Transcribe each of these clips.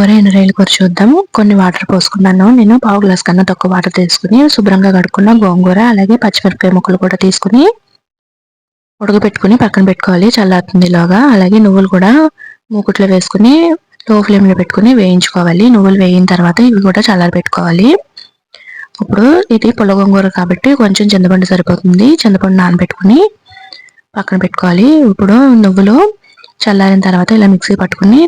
గోంగూర రైలు కూర చూద్దాం కొన్ని వాటర్ పోసుకున్నాను. నేను పావు గ్లాస్ కన్నా తక్కువ వాటర్ తీసుకుని శుభ్రంగా కడుక్కున్న గోంగూర అలాగే పచ్చిమిరపకాయ ముక్కలు కూడా తీసుకుని ఉడకబెట్టుకుని పక్కన పెట్టుకోవాలి. చల్లారుతుంది ఇలాగా. అలాగే నువ్వులు కూడా మూకుట్లో వేసుకుని లో ఫ్లేమ్లో పెట్టుకుని వేయించుకోవాలి. నువ్వులు వేయిన తర్వాత ఇవి కూడా చల్లారి పెట్టుకోవాలి. ఇప్పుడు ఇది పుల్ల గోంగూర కాబట్టి కొంచెం చింతపండు సరిపోతుంది. చింతపండు నానబెట్టుకుని పక్కన పెట్టుకోవాలి. ఇప్పుడు నువ్వులు చల్లారిన తర్వాత ఇలా మిక్సీ పట్టుకుని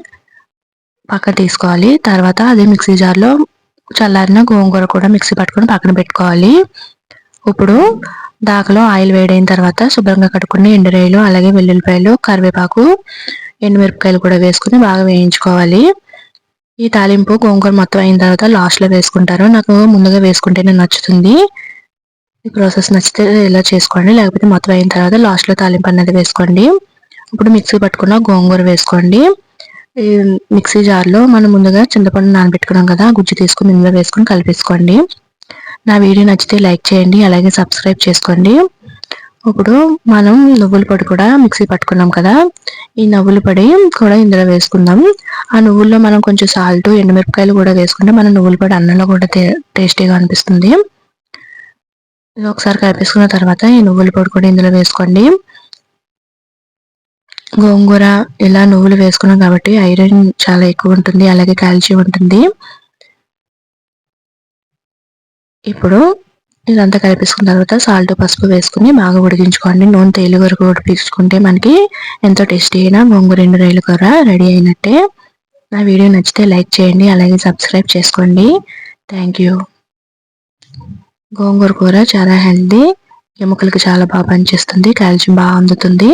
పక్కన తీసుకోవాలి. తర్వాత అదే మిక్సీ జార్లో చల్లారిన గోంగూర కూడా మిక్సీ పట్టుకొని పక్కన పెట్టుకోవాలి. ఇప్పుడు దాకలో ఆయిల్ వేడైన తర్వాత శుభ్రంగా కట్టుకుని ఎండురాయలు అలాగే వెల్లుల్లిపాయలు కరివేపాకు ఎండుమిరపకాయలు కూడా వేసుకుని బాగా వేయించుకోవాలి. ఈ తాలింపు గోంగూర మొత్తం అయిన తర్వాత లాస్ట్లో వేసుకుంటారు. నాకు ముందుగా వేసుకుంటేనే నచ్చుతుంది. ఈ ప్రాసెస్ నచ్చితే ఇలా చేసుకోండి. లేకపోతే మొత్తం అయిన తర్వాత లాస్ట్లో తాలింపు అనేది వేసుకోండి. ఇప్పుడు మిక్సీ పట్టుకున్న గోంగూర వేసుకోండి. మిక్సీ జార్లో మనం ముందుగా చింతపండు నానబెట్టుకున్నాం కదా గుజ్జు తీసుకుని ఇందులో వేసుకొని కలిపేసుకోండి. నా వీడియో నచ్చితే లైక్ చేయండి అలాగే సబ్స్క్రైబ్ చేసుకోండి. ఇప్పుడు మనం నువ్వుల పొడి కూడా మిక్సీ పట్టుకున్నాం కదా ఈ నువ్వుల పొడి కూడా ఇందులో వేసుకుందాం. ఆ నువ్వుల్లో మనం కొంచెం సాల్ట్ ఎండుమిరపకాయలు కూడా వేసుకుంటే మన నువ్వుల పొడి అన్నంలో కూడా టేస్టీగా అనిపిస్తుంది. ఇది ఒకసారి కలిపేసుకున్న తర్వాత ఈ నువ్వుల పొడి కూడా ఇందులో వేసుకోండి. గోంగూర ఇలా నువ్వులు వేసుకున్నాం కాబట్టి ఐరన్ చాలా ఎక్కువ ఉంటుంది అలాగే కాల్షియం ఉంటుంది. ఇప్పుడు ఇదంతా కలిపేసుకున్న తర్వాత సాల్ట్ పసుపు వేసుకుని బాగా ఉడికించుకోండి. నూనె తేలి వరకు ఉడిపించుకుంటే మనకి ఎంతో టేస్టీ అయినా గోంగూర రెండు రైలు కూర రెడీ అయినట్టే. నా వీడియో నచ్చితే లైక్ చేయండి అలాగే సబ్స్క్రైబ్ చేసుకోండి. థ్యాంక్ యూ గోంగూర కూర చాలా హెల్దీ ఎముకలకు చాలా బాగా పనిచేస్తుంది కాల్షియం బాగా అందుతుంది.